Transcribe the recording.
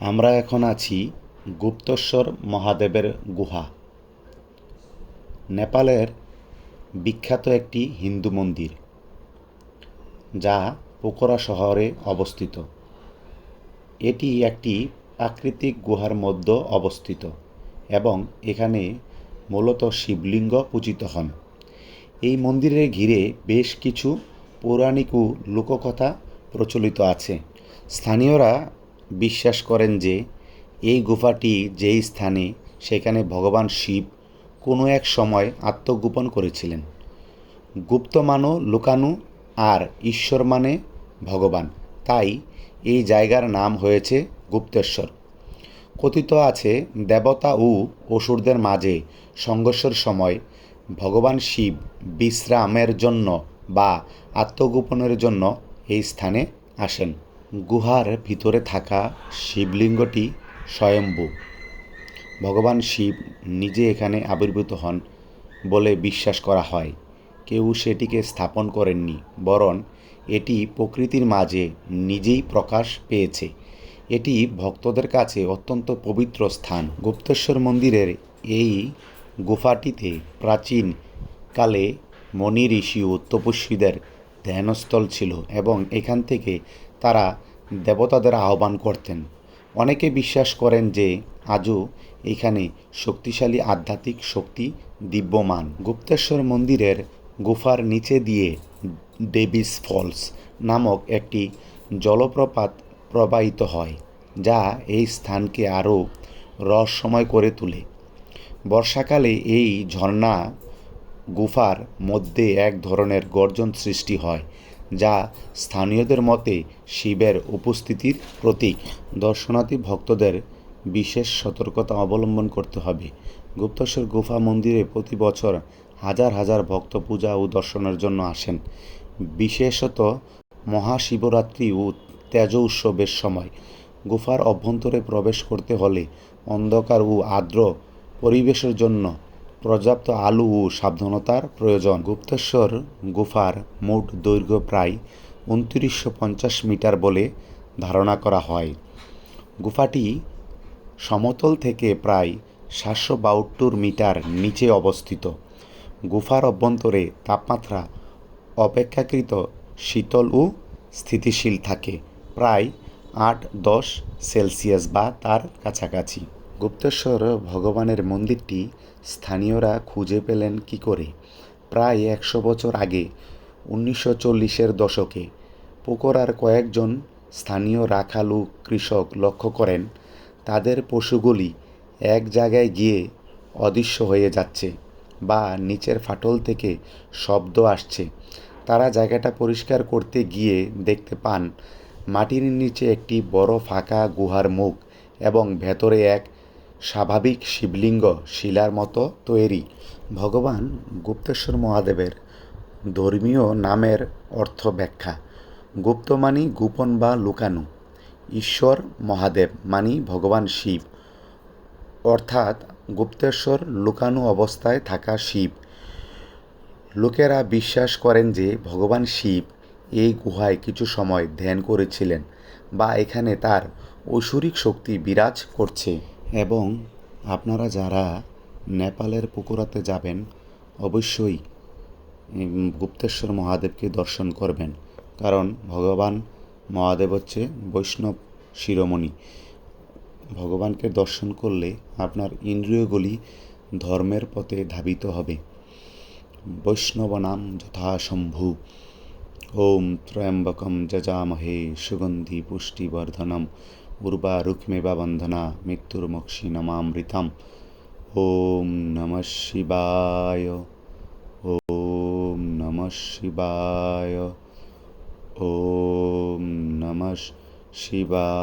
আমরা এখন আছি গুপ্তেশ্বর মহাদেবের গুহা। নেপালের বিখ্যাত একটি হিন্দু মন্দির, যা পোখরা শহরে অবস্থিত। এটি একটি প্রাকৃতিক গুহার মধ্যে অবস্থিত এবং এখানে মূলত শিবলিঙ্গ পূজিত হন। এই মন্দিরের ঘিরে বেশ কিছু পৌরাণিক ও লোককথা প্রচলিত আছে। স্থানীয়রা বিশ্বাস করেন যে, এই গুহাটি যেই স্থানে, সেখানে ভগবান শিব কোনো এক সময় আত্মগোপন করেছিলেন। গুপ্ত মানো লুকানু আর ঈশ্বর মানে ভগবান। তাই এই জায়গার নাম হয়েছে গুপ্তেশ্বর। কথিত আছে, দেবতা ও অসুরদের মাঝে সংঘর্ষের সময় ভগবান শিব বিশ্রামের জন্য বা আত্মগোপনের জন্য এই স্থানে আসেন। গুহার ভিতরে থাকা শিবলিঙ্গটি স্বয়ম্ভু। ভগবান শিব নিজে এখানে আবির্ভূত হন বলে বিশ্বাস করা হয়। কেউ সেটিকে স্থাপন করেননি, বরং এটি প্রকৃতির মাঝে নিজেই প্রকাশ পেয়েছে। এটি ভক্তদের কাছে অত্যন্ত পবিত্র স্থান। গুপ্তেশ্বর মন্দিরের এই গুফাটিতে প্রাচীন কালে মণি ঋষি ও তপস্বীদের ধ্যানস্থল ছিল এবং এখান থেকে তারা দেবতাদের আহ্বান করতেন। অনেকে বিশ্বাস করেন যে আজও এখানে শক্তিশালী আধ্যাত্মিক শক্তি দিব্যমান। গুপ্তেশ্বর মন্দিরের গুফার নিচে দিয়ে ডেভিস ফলস নামক একটি জলপ্রপাত প্রবাহিত হয়, যা এই স্থানকে আরও রহস্যময় করে তোলে। বর্ষাকালে এই ঝর্ণা গুফার মধ্যে এক ধরনের গর্জন সৃষ্টি হয়, যা স্থানীয়দের মতে শিবের উপস্থিতির প্রতীক। দর্শনার্থী ভক্তদের বিশেষ সতর্কতা অবলম্বন করতে হবে। গুপ্তেশ্বর গুফা মন্দিরে প্রতি বছর হাজার হাজার ভক্ত পূজা ও দর্শনের জন্য আসেন। বিশেষত মহাশিবরাত্রি ও তেজ উৎসবের সময়। গুফার অভ্যন্তরে প্রবেশ করতে হলে অন্ধকার ও আর্দ্র পরিবেশের জন্য পর্যাপ্ত আলু ও সাবধানতার প্রয়োজন। গুপ্তেশ্বর গুফার মোট দৈর্ঘ্য প্রায় উনত্রিশশো পঞ্চাশ মিটার বলে ধারণা করা হয়। গুফাটি সমতল থেকে প্রায় সাতশো বাহাত্তর মিটার নিচে অবস্থিত। গুফার অভ্যন্তরে তাপমাত্রা অপেক্ষাকৃত শীতল ও স্থিতিশীল থাকে, প্রায় আট দশ সেলসিয়াস বা তার কাছাকাছি। গুপ্তেশ্বর ভগবানের মন্দিরটি স্থানীয়রা খুঁজে পেলেন কি করে? প্রায় একশো বছর আগে, উনিশশো চল্লিশের দশকে পোকরার কয়েকজন স্থানীয় রাখালু কৃষক লক্ষ্য করেন, তাদের পশুগুলি এক জায়গায় গিয়ে অদৃশ্য হয়ে যাচ্ছে বা নিচের ফাটল থেকে শব্দ আসছে। তারা জায়গাটা পরিষ্কার করতে গিয়ে দেখতে পান, মাটির নিচে একটি বড় ফাঁকা গুহার মুখ এবং ভেতরে এক স্বাভাবিক শিবলিঙ্গ শিলার মতো তৈরি। ভগবান গুপ্তেশ্বর মহাদেবের ধর্মীয় নামের অর্থ ব্যাখ্যা। গুপ্ত মানি গোপন বা লুকানো। ঈশ্বর, মহাদেব মানি ভগবান শিব। অর্থাৎ গুপ্তেশ্বর লুকানো অবস্থায় থাকা শিব। লোকেরা বিশ্বাস করেন যে ভগবান শিব এই গুহায় কিছু সময় ধ্যান করেছিলেন বা এখানে তার ঐশ্বরিক শক্তি বিরাজ করছে। এবং আপনারা যারা নেপালের পুকুরাতে যাবেন, অবশ্যই গুপ্তেশ্বর মহাদেবকে দর্শন করবেন। কারণ ভগবান মহাদেব হচ্ছে বৈষ্ণব শিরোমণি। ভগবানকে দর্শন করলে আপনার ইন্দ্রিয়গুলি ধর্মের পথে ধাবিত হবে। বৈষ্ণব নাম যথাশম্ভু ওম ত্রয়ম্বকম যজামহে সুগন্ধি পুষ্টিবর্ধনম। উর্বা রুক্মেবা বন্ধনা মৃত্যুর্মক্ষী নমামৃতম। ওম নম শিবায় ওম নম শিবায় ওম নম শিবায়।